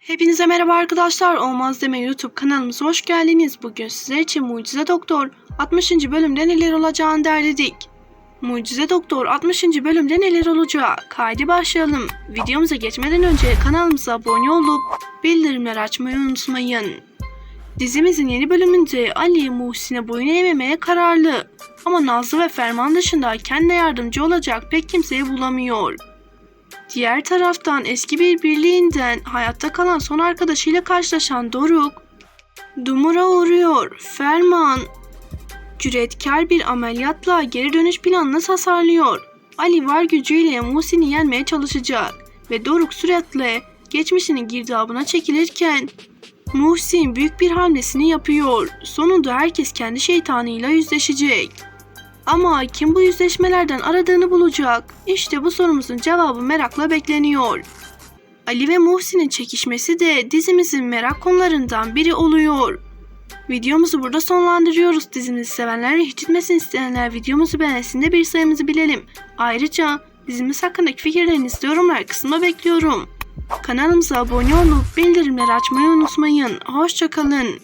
Hepinize merhaba arkadaşlar. Olmaz Deme YouTube kanalımıza hoş geldiniz. Bugün sizler için Mucize Doktor 60. bölümde neler olacağını derledik. Mucize Doktor 60. bölümde neler olacak? Haydi başlayalım. Videomuza geçmeden önce kanalımıza abone olup bildirimleri açmayı unutmayın. Dizimizin yeni bölümünde Ali Muhsin'e boyun eğmemeye kararlı. Ama Nazlı ve Ferman dışında kendine yardımcı olacak pek kimseyi bulamıyor. Diğer taraftan eski bir birliğinden hayatta kalan son arkadaşıyla karşılaşan Doruk, Dumur'a uğruyor. Ferman, cüretkar bir ameliyatla geri dönüş planını tasarlıyor. Ali var gücüyle Muhsin'i yenmeye çalışacak ve Doruk süratle geçmişinin girdabına çekilirken Muhsin büyük bir hamlesini yapıyor. Sonunda herkes kendi şeytanıyla yüzleşecek. Ama kim bu yüzleşmelerden aradığını bulacak? İşte bu sorumuzun cevabı merakla bekleniyor. Ali ve Muhsin'in çekişmesi de dizimizin merak konularından biri oluyor. Videomuzu burada sonlandırıyoruz. Dizimizi sevenler ve hiç bitmesini isteyenler videomuzu beğensin de bir sayımızı bilelim. Ayrıca dizimiz hakkındaki fikirlerinizi yorumlar kısmına bekliyorum. Kanalımıza abone olup bildirimleri açmayı unutmayın. Hoşçakalın.